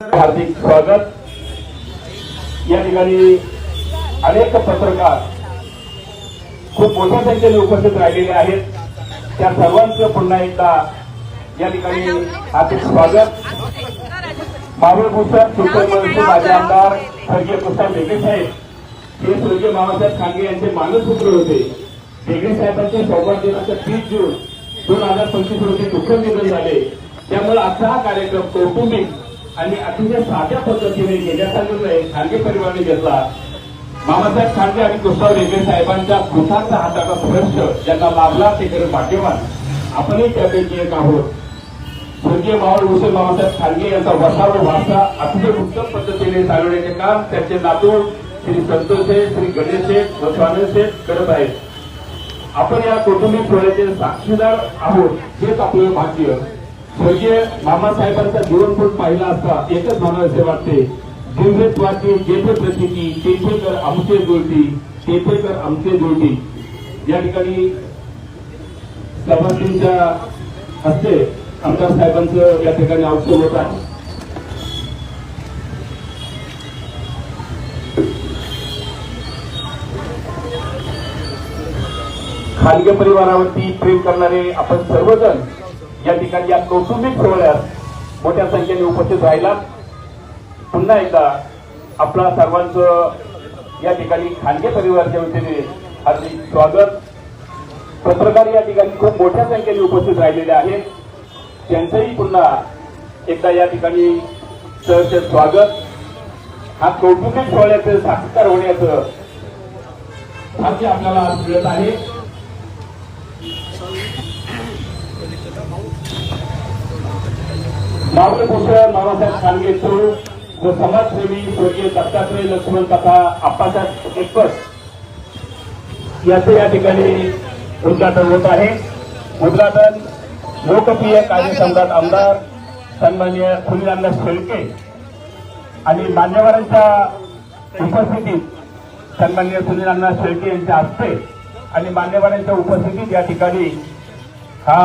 हार्दिक स्वागत. या ठिकाणी अनेक पत्रकार खूप मोठ्या संख्येने उपस्थित राहिलेले आहेत. त्या सर्वांचं पुन्हा एकदा या ठिकाणी हार्दिक स्वागत. मावळभूषण भूषण सुलतान माझे आमदार स्वर्गीय प्रसाद बेगे साहेब. हे स्वर्गीय बाबासाहेब खांगे यांचे मानसपुत्र होते. बेगे साहेबांचे सौभाग्य दिनाच्या तीस जून दोन हजार पंचवीस रोजी दुःखद निधन झाले. त्यामुळे आजचा हा कार्यक्रम कौटुंबिक आणि अतिशय साध्या पद्धतीने घेण्याचा निर्णय खांगे परिवाराने घेतला मामासाहेब खांगे आणि कृष्णा रेल्वे साहेबांच्या कृतार्थ हाताचा स्पर्श ज्यांना लाभला ते खरं भाग्यवान. आपणही त्यापैकी एक आहोत. स्वर्गीय मावळ हुसेन मामासाहेब खांडे यांचा वसाव वारसा अतिशय उत्तम पद्धतीने चालवण्याचे काम त्यांचे नातू श्री संतोषे श्री गणेश व स्वामीशेठ करत आहेत. आपण या कौटुंबिक सोहळ्याचे साक्षीदार आहोत हेच आपलं भाग्य. स्वर्गीय मामासाहेबांचा जीवनपूर पाहिला असता एकच म्हणावे वाटते दिव्यत्वाची जेथे प्रतिकी तेथे कर आमचे जुळती तेथे कर आमचे जुळती या ठिकाणी सभापतींच्या हस्ते आमदार साहेबांचं या ठिकाणी औषध होत आहे. खानगे परिवारावरती प्रेम करणारे आपण सर्वजण या ठिकाणी या कौटुंबिक सोहळ्यात मोठ्या संख्येने उपस्थित राहिला पुन्हा एकदा आपला सर्वांचं या ठिकाणी खानगे परिवाराच्या वतीने हार्दिक स्वागत. पत्रकार या ठिकाणी खूप मोठ्या संख्येने उपस्थित राहिलेले आहेत. त्यांचंही पुन्हा एकदा या ठिकाणी सहर्ष स्वागत. हा कौटुंबिक सोहळ्याचं साक्षीदार होण्याचं भाग्य आपल्याला मिळत आहे. मावळे भूषण बाबासाहेब खानगे चूळ व समाजसेवी स्वर्गीय दत्तात्रय लक्ष्मण तथा आप्पासाहेब एकपट याचे या ठिकाणी उद्घाटन होत आहे. उद्घाटन लोकप्रिय कार्यसंघात आमदार सन्मान्य खुलीरामदास शेळके आणि मान्यवरांच्या उपस्थितीत सन्मान्य सुनील शेळके यांच्या हस्ते आणि मान्यवरांच्या उपस्थितीत या ठिकाणी हा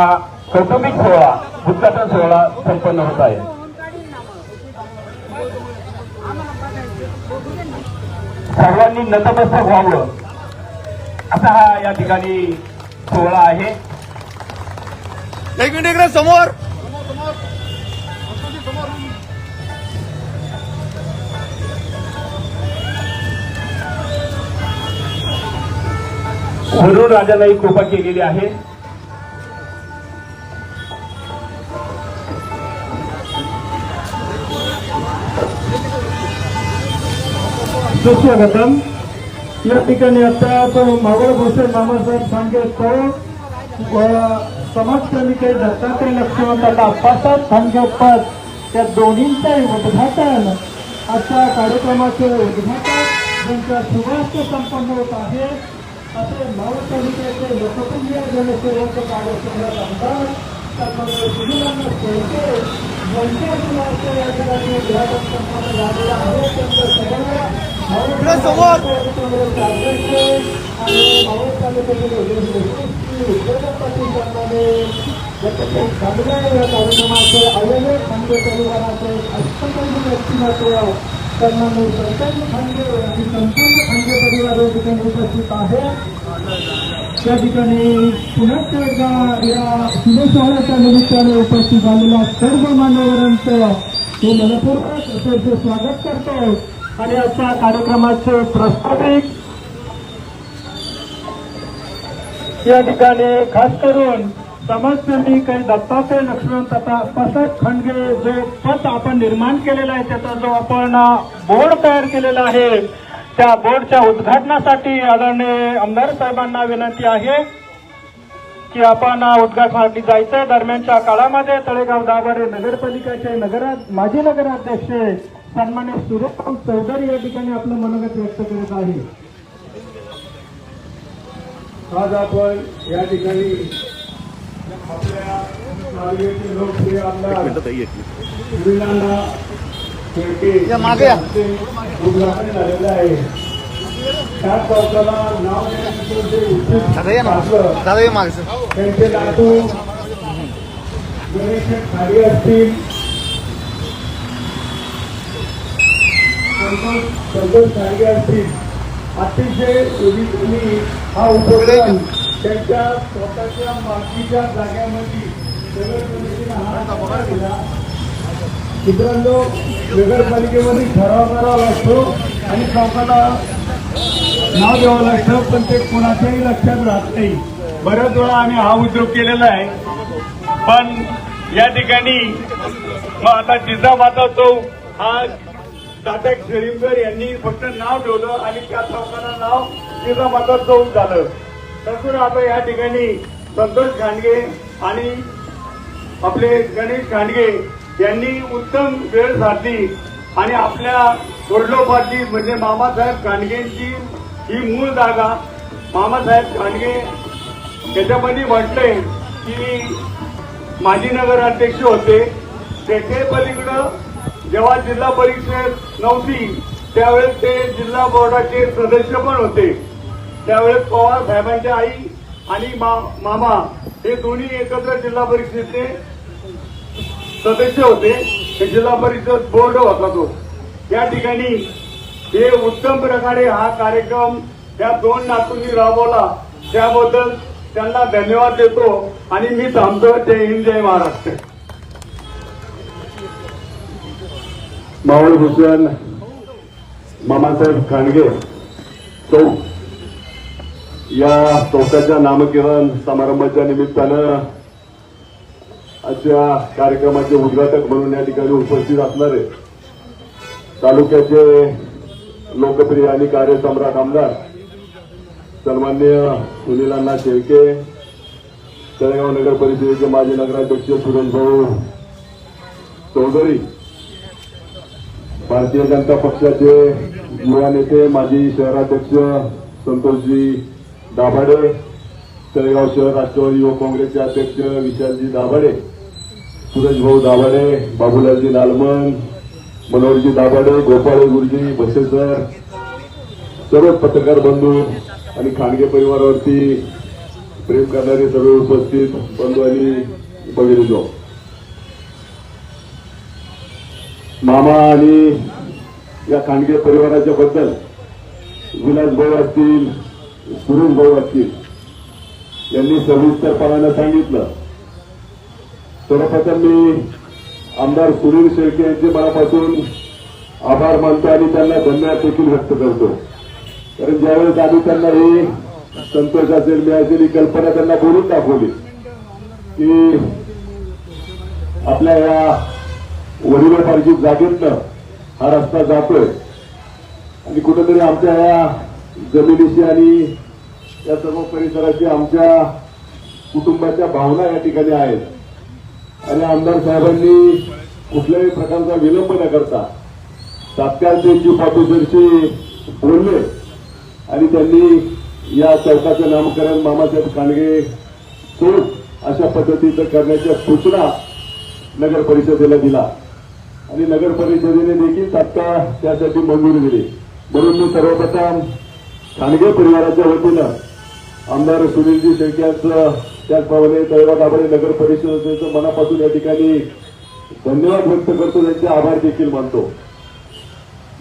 कौटुंबिक सोहळा उद्घाटन सोहळा संपन्न होत आहे. सर्वांनी नतमस्तक व्हावं. असा हा या ठिकाणी सोहळा आहे. एक मिनिट इकडे समोर. वरुण राजालाही कृपा केलेली आहे. सुस्वागतम या ठिकाणी आता आपण मावळ भूषण मामासाहेब सांगे व समाजसेविके दत्तात्रय लक्ष्मण आता अप्पासाहेब खांगे पद त्या दोन्हींचे उद्घाटन अशा कार्यक्रमाचे उद्घाटन ज्यांच्या शुभार्थ संपन्न होत आहे असे मावळ तालुक्याचे लोकप्रिय जनसेवक कार्यक्रमात आमदार सन्माननीय समोर संपूर्ण खांगे परिवार उपस्थित आहे. त्या ठिकाणी पुन्हा एकदा या शिवसोहळ्याच्या निमित्ताने उपस्थित झालेल्या सर्व मान्यवरांचं हे मनपूर्वक असं स्वागत करतो. आणि आजच्या कार्यक्रमाचे प्रस्ताविक या ठिकाणी खास करून समाजप्रेमी काही दत्तात्रय लक्ष्मण तथा पसक खंडगे जे पद आपण निर्माण केलेलं आहे त्याचा जो आपण बोर्ड तयार केलेला आहे त्या बोर्डच्या उद्घाटनासाठी आदरणीय आमदार साहेबांना विनंती आहे की आपण उद्घाटनासाठी जायचं दरम्यानच्या काळामध्ये तळेगाव दाभाडे नगरपालिकेचे नगरा माजी नगराध्यक्ष सन्मान्य सूर्यकांत चौधरी या ठिकाणी आपलं मनोगत व्यक्त करत आहे. आज आपण या ठिकाणी आपल्या लोकप्रिय आमदार या मागे दादा ये ना असलं, दादा ये मागचं त्यांचे नातू गणेश खाली असतील. संतोष असतील. अतिशय विधिनी हा उपक्रम त्यांच्या स्वतःच्या मालकीच्या जाग्यामध्ये हा दिला मित्रांनो नगरपालिकेमध्ये ठराव करावा लागतो आणि लोकांना नाव द्यावं लागतं पण ते कोणाच्याही लक्षात राहत नाही. बऱ्याच वेळा आम्ही हा उद्योग केलेला आहे. पण या ठिकाणी मग आता जिजामाता चौक हा दादा शेळीमकर यांनी फक्त नाव ठेवलं आणि त्या चौकाला नाव जिजामाता चौक झालं. तसं आता या ठिकाणी संतोष खांडगे आणि आपले गणेश खांडगे त्यांनी उत्तम वेळ साधली आणि आपल्या वडलोपाची म्हणजे मामासाहेब खांडगेंची ही मूळ जागा मामासाहेब खांडगे त्याच्यामध्ये म्हटले की माजी नगराध्यक्ष होते. त्याचे पलीकडं जेव्हा जिल्हा परिषद नव्हती त्यावेळेस ते जिल्हा बोर्डाचे सदस्य पण होते. त्यावेळेस पवार साहेबांची आई आणि मा- मामा हे दोन्ही एकत्र जिल्हा परिषदेचे सदस्य होते ते जिल्हा परिषद बोर्ड होता तो. या ठिकाणी हे उत्तम प्रकारे हा कार्यक्रम या दोन नातूंनी राबवला. त्याबद्दल त्यांना धन्यवाद देतो आणि मी थांबतो. जय हिंद जय महाराष्ट्र. मावळ भूषण मामासाहेब खांडगे चौक या चौकाच्या नामकिरण समारंभाच्या निमित्तानं अशा कार्यक्रमाचे उद्घाटक म्हणून या ठिकाणी उपस्थित असणारे तालुक्याचे लोकप्रिय आणि कार्यसम्राट आमदार सन्मान्य सुनीलांना शेळके तळेगाव नगर परिषदेचे माजी नगराध्यक्ष सुरेश भाऊ चौधरी भारतीय जनता पक्षाचे युवा नेते माजी शहराध्यक्ष संतोषजी दाभाडे तळेगाव शहर राष्ट्रवादी युवक काँग्रेसचे अध्यक्ष विशालजी दाभाडे सुरेश भाऊ दाभाडे बाबूलालजी नालमन मनोहरजी दाभाडे गोपाळे गुरुजी बसेसर सर्व पत्रकार बंधू आणि खानगे परिवारावरती प्रेम करणारे सर्व उपस्थित बंधू आणि भगिनी मामा आणि या खांडगे परिवाराच्या बद्दल विलास भाऊ असतील सुरेश भाऊ असतील यांनी सविस्तरपणानं सांगितलं. सर्वप्रथम मी आमदार सुनील शेळके यांचे मनापासून आभार मानतो आणि त्यांना धन्यवाद देखील व्यक्त करतो. कारण ज्यावेळेस आम्ही त्यांना ही संतोष असेल मी असेल ही कल्पना त्यांना बोलून दाखवली की आपल्या या वडिलोपार्जित जागेतनं हा रस्ता जातोय. आणि कुठेतरी आमच्या या जमिनीशी आणि या सर्व परिसराची आमच्या कुटुंबाच्या भावना या ठिकाणी आहेत. आणि आमदार साहेबांनी कुठल्याही प्रकारचा विलंब न करता तात्काळ ते चीफ ऑफिसरशी बोलले आणि त्यांनी या चौकाचं नामकरण मामासाहेब कांडगे चौक अशा पद्धतीचं करण्याच्या सूचना नगर परिषदेला दिला. आणि नगर परिषदेने देखील तात्काळ त्यासाठी मंजुरी दिली. म्हणून मी सर्वप्रथम खानगे परिवाराच्या वतीनं आमदार सुनीलजी शेळके यांचं त्याचप्रमाणे तळेगाव दाभाडे नगर परिषदेचं मनापासून या ठिकाणी धन्यवाद व्यक्त करतो त्यांचे आभार देखील मानतो.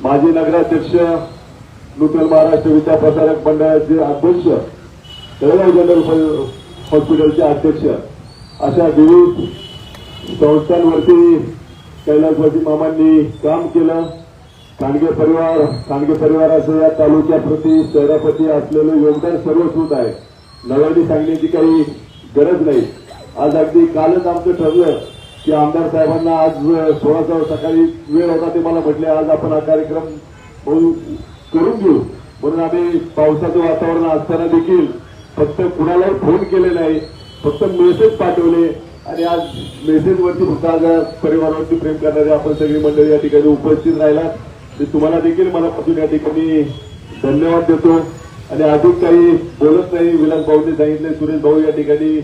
माजी नगराध्यक्ष नूतन महाराष्ट्र विद्याप्रसारक मंडळाचे अध्यक्ष तळेगाव जनरल हॉस्पिटलचे अध्यक्ष अशा विविध संस्थांवरती कैलासवासी मामांनी काम केलं. खांडगे परिवार खांडगे परिवाराचं या तालुक्याप्रती शहराप्रती असलेलं योगदान सर्वस्कृत आहे. नव्याने सांगण्याची काही गरज नाही. आज अगदी कालच आमचं ठरलं की आमदार साहेबांना आज सोळाचा सकाळी वेळ होता ते मला म्हटले आज आपण हा कार्यक्रम करून घेऊ. म्हणून आम्ही पावसाचं वातावरण असताना देखील फक्त कुणालाही फोन केले नाही फक्त मेसेज पाठवले आणि आज मेसेजवरती फक्त आज परिवारावरती प्रेम करणारे आपण सगळी मंडळी या ठिकाणी उपस्थित राहिला ते तुम्हाला देखील मनापासून या ठिकाणी धन्यवाद देतो. आणि अधिक काही बोलत नाही. विलास भाऊंनी सांगितले सुरेश भाऊ या ठिकाणी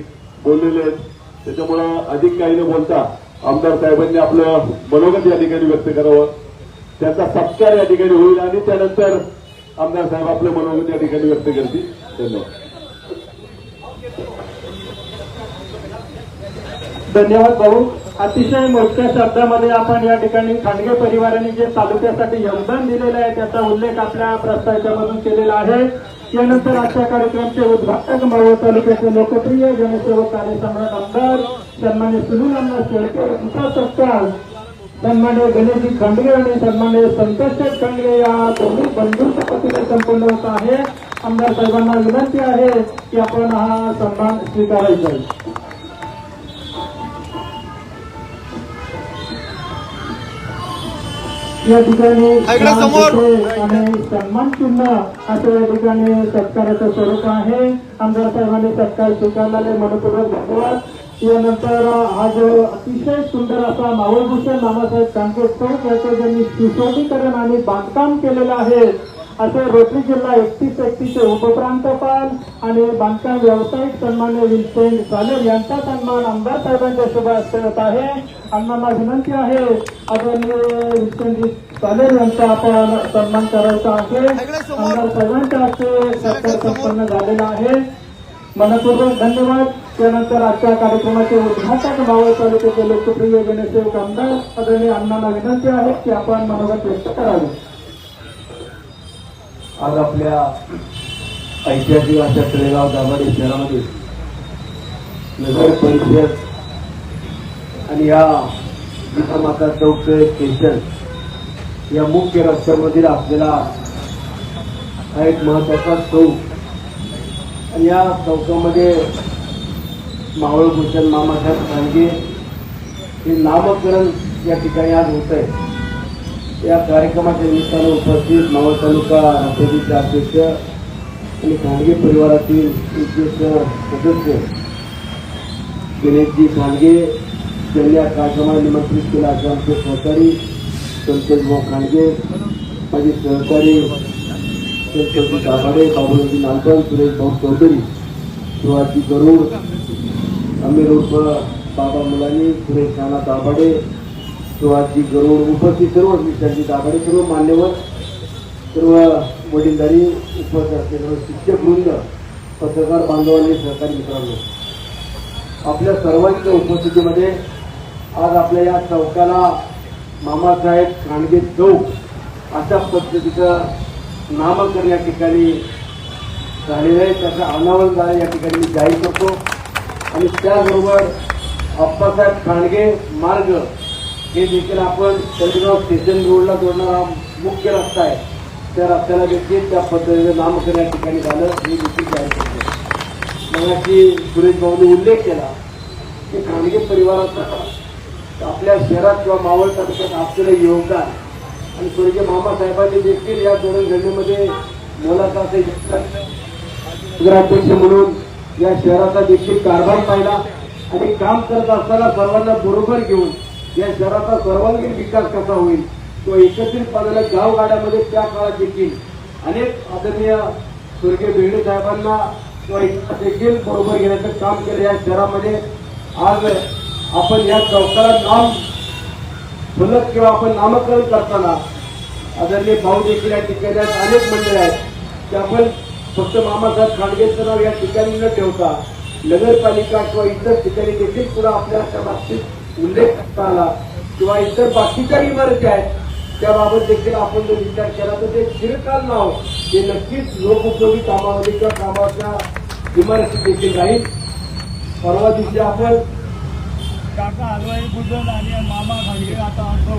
बोललेले आहेत. त्याच्यामुळं अधिक काही न बोलता आमदार साहेबांनी आपलं मनोगत या ठिकाणी व्यक्त करावं. त्याचा सत्कार या ठिकाणी होईल आणि त्यानंतर आमदार साहेब आपलं मनोगत या ठिकाणी व्यक्त करतील. धन्यवाद. धन्यवाद भाऊ. अतिशय मोठ्या शब्दामध्ये आपण या ठिकाणी खांडगे परिवाराने जे तालुक्यासाठी योगदान दिलेलं आहे त्याचा उल्लेख आपल्या प्रस्तावाच्यामधून केलेला आहे. यानंतर आजच्या कार्यक्रमचे उद्घाटक मावळ तालुक्याचे लोकप्रिय जनसेवक कार्यसम्राट आमदार सन्मान्य सुनील अण्णा शेळकर यांचा सत्कार. सन्मान्य गणेशजी खंडगे आणि सन्मान्य संतोष खंडगे या दोन्ही बंधूंच्या वतीने संपन्न होत आहे. आमदार साहेबांना विनंती आहे की आपण हा सन्मान स्वीकारायचा या ठिकाणी. आणि सन्मान चिन्ह असं या ठिकाणी सत्काराचं स्वरूप आहे आमदार साहेबांनी सत्कार स्वीकारलेले मनपूर्वक धन्यवाद यानंतर हा जो अतिशय सुंदर असा मावळभूषण नानासाहेब कांके चौक याचं ज्यांनी सुशोभीकरण आणि बांधकाम केलेलं आहे असे रोटरी जिल्हा एकतीस एकतीसचे उपप्रांतपाल आणि बांधकाम व्यावसायिक सन्मान्य विन्सेंट सालेर यांचा सन्मान आमदार साहेबांच्या शुभ होत आहे. अण्णांना विनंती आहे आदरणीय विन्सेंट सालेर यांचा आपण सन्मान करायचा आहे. आमदार साहेबांच्या हस्ते सत्कार संपन्न झालेला आहे. मनपूर्वक धन्यवाद. त्यानंतर आजच्या कार्यक्रमाचे उद्घाटक मावळ तालुक्याचे लोकप्रिय जनसेवक आमदार आदरणीय अण्णांना विनंती आहे की आपण मनोगत व्यक्त करावे. आज आपल्या ऐतिहासिक अशा तळेगाव दाभाडे शहरामध्ये नगर परिषद आणि या गीतामाता चौक स्टेशन या मुख्य रस्त्यामधील आपल्याला हा एक महत्त्वाचा चौक आणि या चौकामध्ये मावळ भूषण मामासाहेब खानगे हे नामकरण या ठिकाणी आज होत आहे या कार्यक्रमाच्या निमित्तानं उपस्थित मावळ तालुका राष्ट्रवादीचे अध्यक्ष आणि खानगे परिवारातील विशेष सदस्य गणेशजी खानगे त्यांनी या कार्यक्रमाला निमंत्रित केला. असे आमचे सहकारी संतोष भाऊ खानगे माझे सहकारी संतोषजी दाभाडे बाबुराजी नालपण सुरेश भाऊ चौधरी शिवाजी गरुड अमीर उर्फ बाबा मुलानी सुरेश नाना दाभाडे शिवाजी गरुड उपस्थित सर्व विद्यार्थी दाभाडे सर्व मान्यवर सर्व वडीलधारी उपस्थित असलेले शिक्षक वृंद पत्रकार बांधवांनी सहकारी मित्रांनो आपल्या सर्वांच्या उपस्थितीमध्ये आज आपल्या या चौकाला मामासाहेब खांडगे चौक अशा पद्धतीचं नामकरण या ठिकाणी झालेलं आहे. त्याचं अनावरण झालं या ठिकाणी मी जाहीर करतो. आणि त्याचबरोबर अप्पासाहेब खांडगे मार्ग हे देखील आपण तळेगाव स्टेशन रोडला जोडणारा मुख्य रस्ता आहे. त्या रस्त्याला देखील त्या पद्धतीचं नामकरण या ठिकाणी झालं. हे देखील जाहीर करतो. मगाशी सुरेश भाऊने उल्लेख केला की खानगी परिवाराचा आपल्या शहरात किंवा मावळ तालुक्यात असलेलं योगदान आणि स्वर्गीय मामासाहेबांनी देखील या जडणघडणीमध्ये मोलाचा असं नगराध्यक्ष म्हणून या शहराचा देखील कारभार पाहिला आणि काम करत असताना सर्वांना बरोबर घेऊन या शहराचा सर्वांगीण विकास कसा होईल? तो एकत्रितपणाने गावगाड्यामध्ये त्या काळात देखील अनेक आदरणीय स्वर्गीय बेगडे साहेबांना किंवा देखील बरोबर घेण्याचं काम केलं या शहरामध्ये. आज आपण या चौकाला नाम फलक किंवा आपण नामकरण करताना आदरणीय भाऊ देखील या ठिकाणी आहेत, अनेक मंडळ आहेत. ते आपण फक्त मामासाहेब खांडगेचं नाव या ठिकाणी न ठेवता नगरपालिका किंवा इतर ठिकाणी देखील पुन्हा आपल्या त्या बाबतीत उल्लेख आला किंवा इतर बाकीच्या इमारती आहेत त्याबाबत देखील आपण जर विचार केला तर ते चिरकाल नाव हे नक्कीच लोकउपयोगी कामामध्ये किंवा कामाच्या इमारतीत देखील राहील. परवा दिवशी आपण काका हलवाई आणि मामा आता आमचा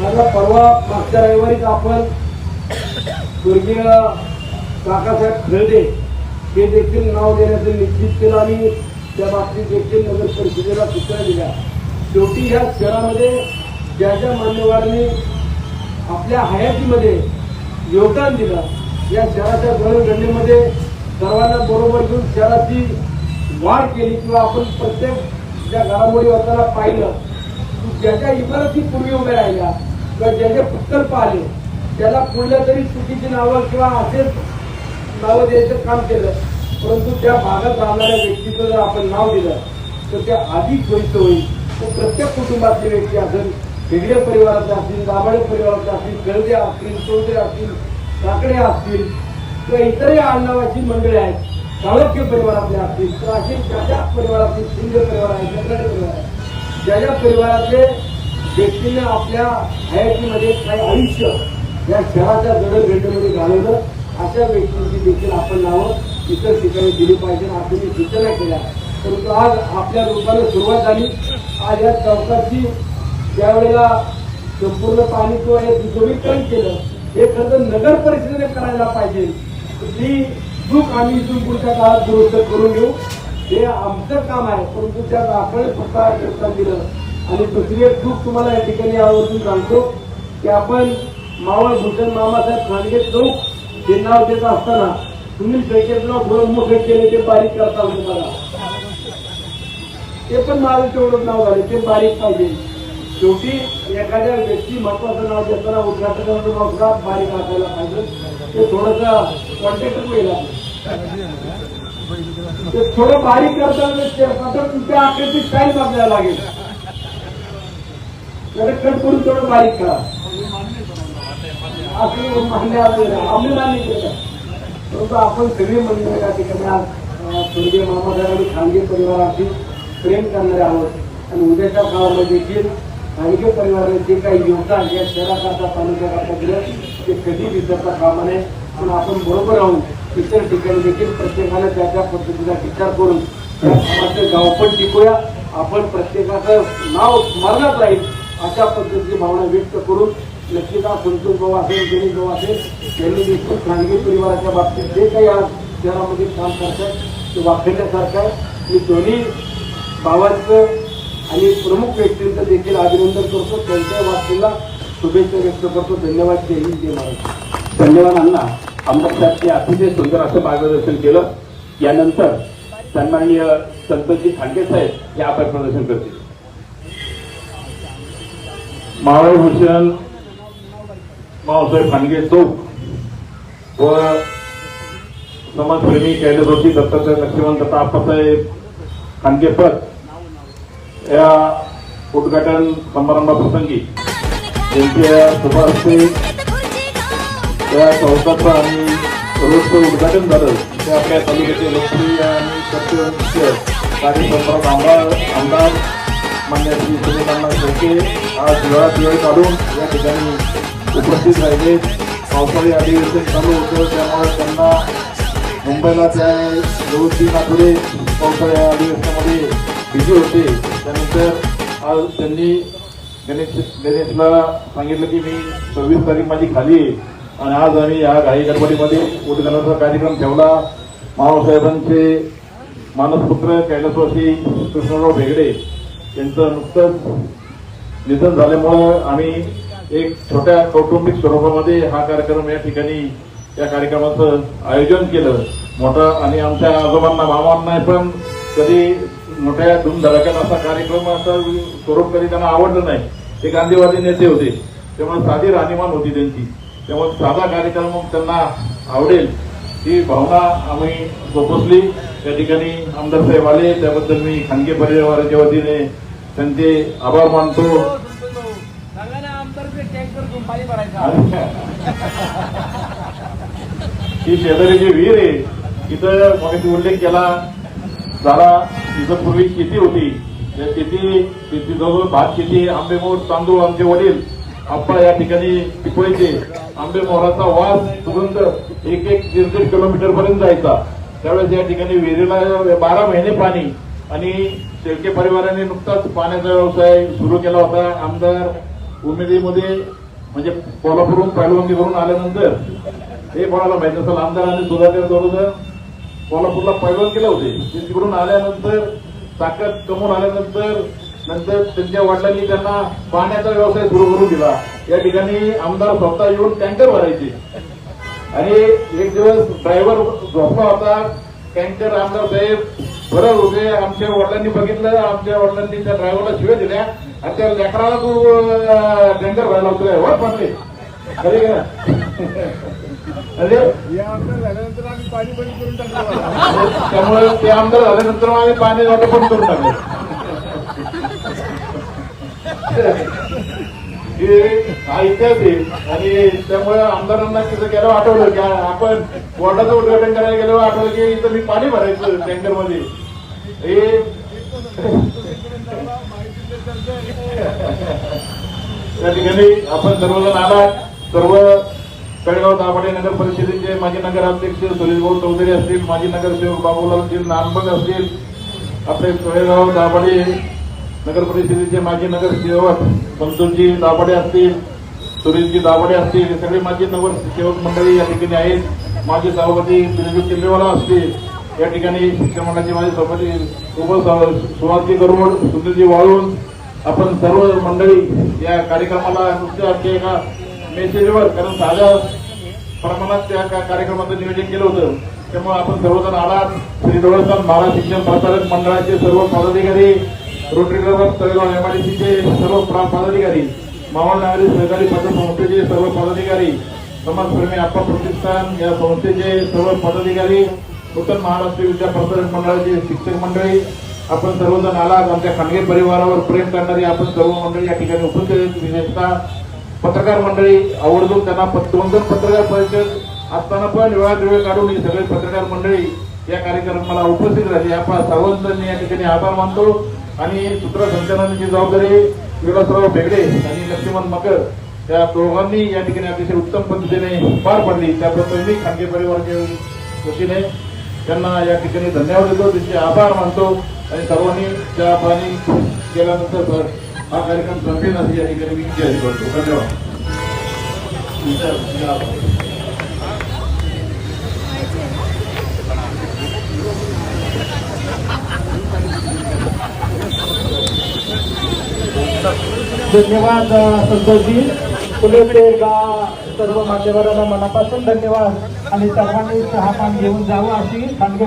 माझा परवा मागच्या रविवारीच आपण स्वर्गीय काकासाहेब खळदे हे देखील नाव देण्याचं निश्चित केलं आणि त्या बाबतीत देखील नगर परिषदेला सूचना दिल्या. शेवटी ह्या शहरामध्ये ज्या ज्या मान्यवरांनी आपल्या हयातीमध्ये योगदान दिलं या शहराच्या जडणघडणीमध्ये सर्वांना बरोबर घेऊन शहराची वाढ केली किंवा आपण प्रत्येक ज्या घडामोडी होताना पाहिलं ज्या ज्या इमारती पूर्वी उभ्या राहिल्या किंवा ज्या ज्या प्रकल्प आले त्याला कुठल्या तरी चुकीची नावं किंवा असेच नावं द्यायचं काम केलं. परंतु त्या भागात राहणाऱ्या व्यक्तीचं जर आपण नाव दिलं तर ते अधिक सोयीचं होईल. तो प्रत्येक कुटुंबातली व्यक्ती असेल वेगळ्या परिवाराचे असतील दाभाडे परिवाराचे असतील गर्दे असतील चौधरी असतील काकडे असतील किंवा इतरही आडनावाची मंडळी आहेत चाळुक्य परिवारातले असतील तर असे ज्या ज्या परिवारातील शिंदे परिवार आहे गंगाडे परिवार आहे ज्या ज्या परिवारातले व्यक्तीने आपल्या हयातीमध्ये काही आयुष्य या शहराच्या जडणघडणीमध्ये घालवलं अशा व्यक्तींची देखील आपण नावं इतर ठिकाणी दिली पाहिजे असं सूचना केल्या. परंतु आज आपल्या रूपाने सुरुवात झाली. आज या चौकाची त्यावेळेला संपूर्ण पाणी किंवा हे दुसरीकरण केलं हे खरं नगर परिषदेने करायला पाहिजे. ती चूक आम्ही इथून पुढच्या काळात दुरुस्त करून घेऊ. हे आमचं काम आहे. परंतु त्यात आपण स्वतः योगदान दिलं. आणि दुसरी एक चूक तुम्हाला या ठिकाणी यावरून सांगतो की आपण मावळ भूषण मामासाहेब खांडगे चौक हे नाव देत असताना तुम्ही पॅकेज नाव केले ते बारीक करता तुम्हाला ते पण माझं तेवढं नाव झाले ते बारीक पाहिजे. शेवटी एखाद्या व्यक्ती महत्वाचं नाव देताना उद्घाटनाचं नाव सुद्धा बारीक असायला पाहिजे. ते थोडंसं कॉन्टॅक्ट होईल ते थोडं बारीक करताना तुमच्या आकृती स्टाईल आपल्याला लागेल. त्याला कट करून थोडं बारीक करा. असं मान्य आम्ही मान्य केलं परंतु आपण सगळे मंडळी या ठिकाणी आज स्वर्गीय मामासाहेब आणि खानगी परिवाराशी प्रेम करणारे आहोत. आणि उद्याच्या काळामध्ये देखील खानगी परिवाराने जे काही योगदान या शहराकरता तालुक्याकरता दिलं ते कधी विसरता कामा नये. पण आपण बरोबर राहून इतर ठिकाणी देखील प्रत्येकाने त्या त्या पद्धतीचा विचार करून या कामाचं गाव पण टिकूया. आपण प्रत्येकाचं नाव स्मरणात राहील अशा पद्धतीची भावना व्यक्त करून हा संतोष भाऊ असेल गणेश भाऊ असेल यांनी देखील खानगी परिवाराच्या बाबतीत जे काही आज शहरामध्ये काम करतात ते वाखण्यासारखं आहे. मी दोन्ही भावांचं आणि प्रमुख व्यक्तींचं देखील अभिनंदन करतो. त्यांच्या वाचलेला शुभेच्छा व्यक्त करतो. धन्यवाद. जय हिंद जय महाराष्ट्र. धन्यवाद अण्णा. आमदार साहेबने अतिशय सुंदर असं मार्गदर्शन केलं. यानंतर सन्माननीय संतोषजी खांडे साहेब हे आपण प्रदर्शन करतील. मावळभूषण मावसाहेब खांडगे चौक व समाजप्रेमी कैलासोटी दत्तात्रय लक्ष्मण दत्ता आप्पासाहेब खांडगे पद या उद्घाटन समारंभाप्रसंगी त्यांच्या शुभारस्ते त्या संस्थाचं आणि रोजचं उद्घाटन झालं. ते आपल्या तालुक्याचे लोकप्रिय आणि सत्य कार्यसंपर्क आमदार आमदार मान्य श्री सुनीतांना शेळके आज वेळात वेळ काढून या ठिकाणी उपस्थित राहिले. पावसाळी अधिवेशन चालू होतं त्यामुळे त्यांना मुंबईला त्या दोन आठवडे पावसाळी अधिवेशनामध्ये बिझी होते. त्यानंतर आज त्यांनी गणेश गणेशला सांगितलं की मी सव्वीस तारीख माझी खाली आहे. आणि आज आम्ही या घाई गडबडीमध्ये उद्घाटनाचा कार्यक्रम ठेवला. मावसाहेबांचे मानसपुत्र कैलासवासी कृष्णराव भेगडे यांचं नुकतंच निधन झाल्यामुळं आम्ही एक छोट्या कौटुंबिक स्वरूपामध्ये हा कार्यक्रम या ठिकाणी या कार्यक्रमाचं आयोजन केलं. मोठं आणि आमच्या आजोबांना मामांना पण कधी मोठ्या धूमधडाक्यात असा कार्यक्रम असं स्वरूप कधी त्यांना आवडलं नाही. ते गांधीवादी नेते होते. त्यामुळे साधी राहणीमान होती त्यांची. त्यामुळे साधा कार्यक्रम त्यांना आवडेल ही भावना आम्ही जोपासली. त्या ठिकाणी आमदार साहेब आले. त्याबद्दल मी खानगी परिवाराच्या वतीने त्यांचे आभार मानतो. ही शेजारी जी विहीर आहे इथं मग उल्लेख केला झाला तिथं पूर्वी शेती होती. त्या शेती शेतीजवळ भात शेती आंबेमोर तांदूळ आमचे वडील आप्पा या ठिकाणी पिकवायचे. आंबे मोहराचा वास सुगंध एक एक दीड दीड किलोमीटर पर्यंत जायचा. त्यावेळेस या ठिकाणी विहिरीला बारा महिने पाणी आणि शेळके परिवाराने नुकताच पाण्याचा व्यवसाय सुरू केला होता. आमदार उमेदीमध्ये म्हणजे कोल्हापूरहून पहिलवानगी करून आल्यानंतर हे कोणाला माहिती असेल आमदार सुधाकर दरोदर कोल्हापूरला पैलवान केले होते. ते तिकडून आल्यानंतर ताकद कमवून आल्यानंतर नंतर त्यांच्या वडिलांनी त्यांना पाण्याचा व्यवसाय सुरू करून दिला. या ठिकाणी आमदार स्वतः येऊन टँकर भरायचे. आणि एक दिवस ड्रायव्हर झोपला होता. टँकर आमदार साहेब भरत होते. आमच्या वडिलांनी बघितलं. आमच्या वडिलांनी त्या ड्रायव्हरला शिव्या दिल्या. आणि त्या लेकराला तू टँकर भरायला होतोय वर पडले. खरे का आमदार झाल्यानंतर आम्ही पाणी बंद करून टाकलं त्यामुळे ते आमदार झाल्यानंतर आम्ही पाणी वाटप पण करून टाकलं. हे हा आणि त्यामुळे आमदारांना तिथं गेलो आठवलं की आपण बोर्डाचं उद्घाटन करायला गेलो आठवलं की इथं मी पाणी भरायचं टँकरमध्ये हे त्या ठिकाणी आपण सर्वजण आलात. सर्व कडेगाव दाभाडे नगर परिषदेचे माजी नगराध्यक्ष सुरेशभाऊ चौधरी असतील माजी नगरसेवक बाबूलाल असतील नानबग असतील आपले कडेगाव दाभाडे नगर परिषदेचे माजी नगरसेवक संतोषजी दाभाडे असतील सुरेशजी दाभाडे असतील हे सगळे माजी नगरसेवक मंडळी या ठिकाणी आहेत. माजी सभापती बिरजू किल्लेवाला असतील. या ठिकाणी शिक्षण मंडळाचे माजी सभापती उप सुभाषजी गरुड सुनीलजी वाळून आपण सर्व मंडळी या कार्यक्रमाला नुसत्या आमच्या एका मेसेजवर कारण साध्या प्रमाणात त्या का- कार्यक्रमाचं नियोजन केलं होतं. त्यामुळे आपण सर्वजण आलात. श्री डोळस्थान महाराज शिक्षण प्रसारक मंडळाचे सर्व पदाधिकारी रोटरी क्लब तळेगाव एमआयडीसीचे सर्व प्रा- पदाधिकारी मावळ नागरी सहकारी पतसंस्थेचे सर्व पदाधिकारी समाजप्रेमी आप्पा प्रतिष्ठान या संस्थेचे सर्व पदाधिकारी नूतन महाराष्ट्र विद्या प्रसारक मंडळाचे शिक्षक मंडळी आपण सर्वजण आलात. आमच्या खानगे परिवारावर प्रेम करणारी आपण सर्व मंडळी या ठिकाणी उपस्थित आहेत. विशेषतः पत्रकार मंडळी आवर्जून त्यांना पत- दोन दोन पत्रकार परिषद असताना पण वेळात वेळ काढून ही सगळे पत्रकार मंडळी या कार्यक्रमाला उपस्थित राहिली. आपण सर्वांनी या ठिकाणी आभार मानतो. आणि सूत्रसंचालनाची जबाबदारी विलासराव बेगडे आणि लक्ष्मण मकर त्या दोघांनी या ठिकाणी अतिशय उत्तम पद्धतीने पार पडली. त्याबद्दल मी खानगे परिवाराच्या वतीने त्यांना या ठिकाणी धन्यवाद देतो. त्यांचे आभार मानतो आणि सर्वांनी त्या पाणी केल्यानंतर हा कार्यक्रम संपेल असे या ठिकाणी मी जाहीर करतो. धन्यवाद. धन्यवाद संतोषजी. फुले सर्व मान्यवरांना मनापासून धन्यवाद. आणि सर्वांनी चहा पान घेऊन जावं अशी खानगे